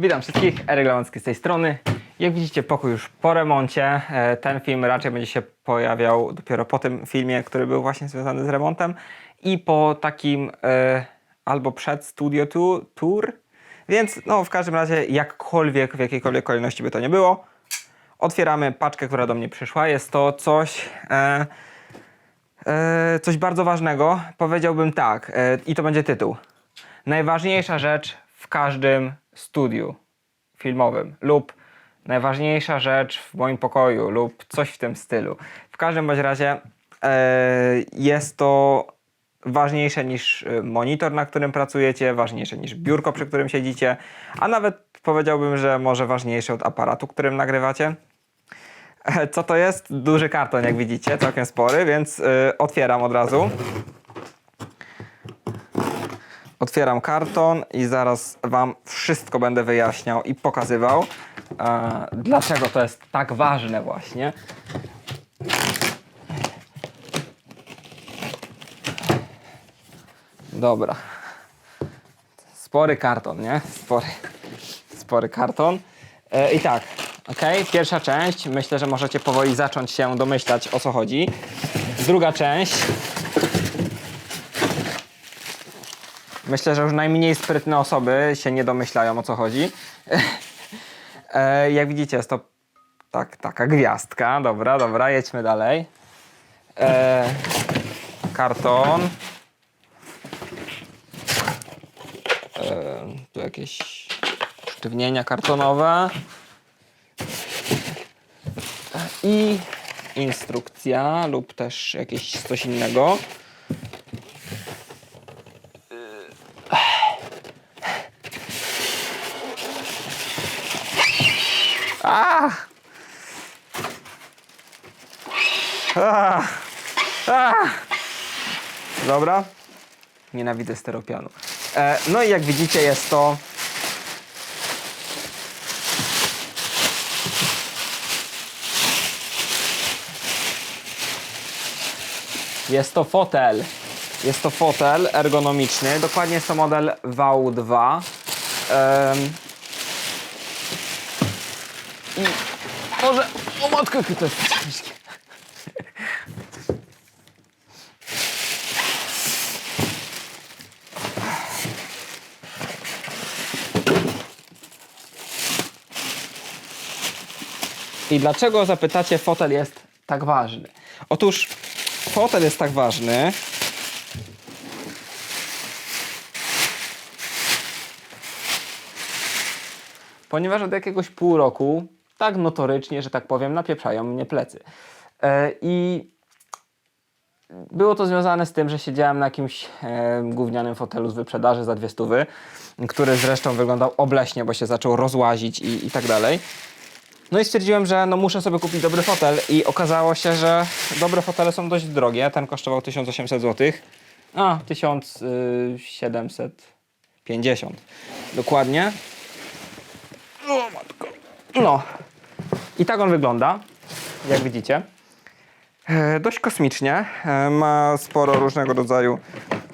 Witam wszystkich, Eryk Lewandowski z tej strony. Jak widzicie, pokój już po remoncie. E, Ten film raczej będzie się pojawiał dopiero po tym filmie, który był właśnie związany z remontem i po takim e, albo przed studio tu- tour. Więc no w każdym razie jakkolwiek, w jakiejkolwiek kolejności by to nie było, otwieramy paczkę, która do mnie przyszła. Jest to coś... E, e, coś bardzo ważnego. Powiedziałbym tak, e, i to będzie tytuł. Najważniejsza rzecz w każdym studiu filmowym lub najważniejsza rzecz w moim pokoju lub coś w tym stylu. W każdym bądź razie e, jest to ważniejsze niż e, monitor, na którym pracujecie, ważniejsze niż biurko, przy którym siedzicie, a nawet powiedziałbym, że może ważniejsze od aparatu, którym nagrywacie. E, Co to jest? Duży karton, jak widzicie, całkiem spory, więc otwieram od razu. Otwieram karton i zaraz Wam wszystko będę wyjaśniał i pokazywał, e, dlaczego to jest tak ważne właśnie. Dobra. Spory karton, nie? Spory, spory karton. E, I tak, ok, pierwsza część. Myślę, że możecie powoli zacząć się domyślać o co chodzi. Druga część. Myślę, że już najmniej sprytne osoby się nie domyślają o co chodzi. E, jak widzicie, jest to tak, taka gwiazdka. Dobra, dobra, jedźmy dalej. E, karton. E, tu jakieś sztywnienia kartonowe. E, I instrukcja lub też jakieś coś innego. A! A! Dobra. Nienawidzę steropianu. E, no i jak widzicie jest to Jest to fotel. Jest to fotel ergonomiczny. Dokładnie jest to model VU2. Em, I może... O matko, to jest ciężkie. I dlaczego zapytacie, fotel jest tak ważny? Otóż fotel jest tak ważny, ponieważ od jakiegoś pół roku, tak notorycznie, że tak powiem, napieprzają mnie plecy. E, I było to związane z tym, że siedziałem na jakimś e, gównianym fotelu z wyprzedaży za dwie stówy, który zresztą wyglądał obleśnie, bo się zaczął rozłazić i, i tak dalej. No i stwierdziłem, że no muszę sobie kupić dobry fotel i okazało się, że dobre fotele są dość drogie. Ten kosztował 1800 zł, a 1750 dokładnie. O matko. No. I tak on wygląda, jak widzicie. E, dość kosmicznie. E, ma sporo różnego rodzaju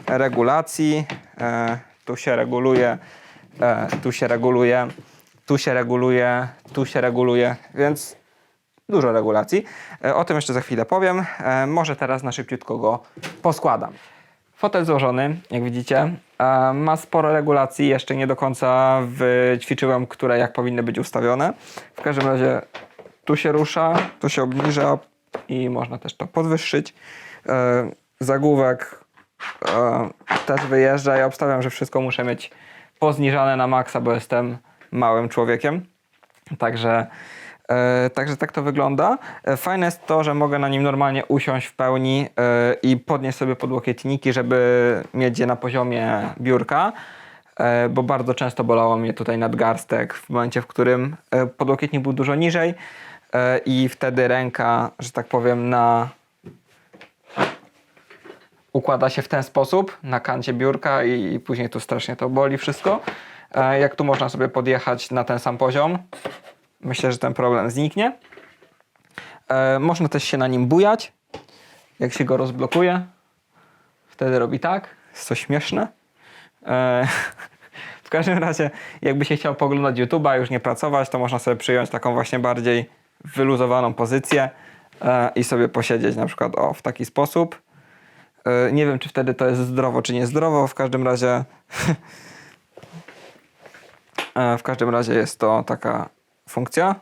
regulacji. E, tu się reguluje, tu się reguluje, tu się reguluje, tu się reguluje, więc dużo regulacji. E, o tym jeszcze za chwilę powiem. E, może teraz na szybciutko go poskładam. Fotel złożony, jak widzicie, e, ma sporo regulacji. Jeszcze nie do końca wyćwiczyłem, które jak powinny być ustawione. W każdym razie tu się rusza, tu się obniża i można też to podwyższyć. Zagłówek też wyjeżdża. Ja obstawiam, że wszystko muszę mieć pozniżane na maksa, bo jestem małym człowiekiem. Także, e, także tak to wygląda. E, fajne jest to, że mogę na nim normalnie usiąść w pełni e, i podnieść sobie podłokietniki, żeby mieć je na poziomie biurka. Bo bardzo często bolało mnie tutaj nadgarstek w momencie, w którym podłokietnik był dużo niżej i wtedy ręka, że tak powiem, na układa się w ten sposób na kancie biurka i, i później tu strasznie to boli wszystko. E, jak tu można sobie podjechać na ten sam poziom, myślę, że ten problem zniknie. E, można też się na nim bujać, jak się go rozblokuje. Wtedy robi tak, jest to śmieszne. E, W każdym razie, jakby się chciał poglądać YouTube'a, już nie pracować, to można sobie przyjąć taką właśnie bardziej wyluzowaną pozycję i sobie posiedzieć na przykład o, w taki sposób. Nie wiem, czy wtedy to jest zdrowo, czy niezdrowo. W każdym razie w każdym razie jest to taka funkcja.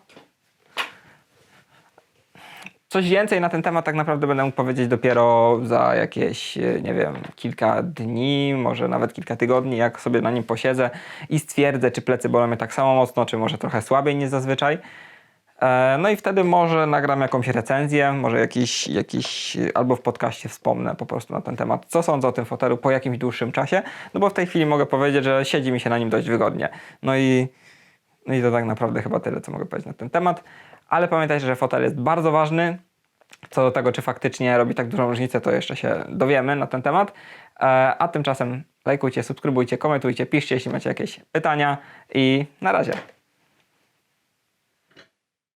Coś więcej na ten temat tak naprawdę będę mógł powiedzieć dopiero za jakieś, e, nie wiem, kilka dni, może nawet kilka tygodni, jak sobie na nim posiedzę i stwierdzę, czy plecy bolą mnie tak samo mocno, czy może trochę słabiej niż zazwyczaj. E, No i wtedy może nagram jakąś recenzję, może jakiś, jakiś, albo w podcaście wspomnę po prostu na ten temat, co sądzę o tym fotelu po jakimś dłuższym czasie, no bo w tej chwili mogę powiedzieć, że siedzi mi się na nim dość wygodnie. No i, no i to tak naprawdę chyba tyle, co mogę powiedzieć na ten temat. Ale pamiętajcie, że fotel jest bardzo ważny. Co do tego, czy faktycznie robi tak dużą różnicę, to jeszcze się dowiemy na ten temat. E, A tymczasem lajkujcie, subskrybujcie, komentujcie, piszcie, jeśli macie jakieś pytania i na razie.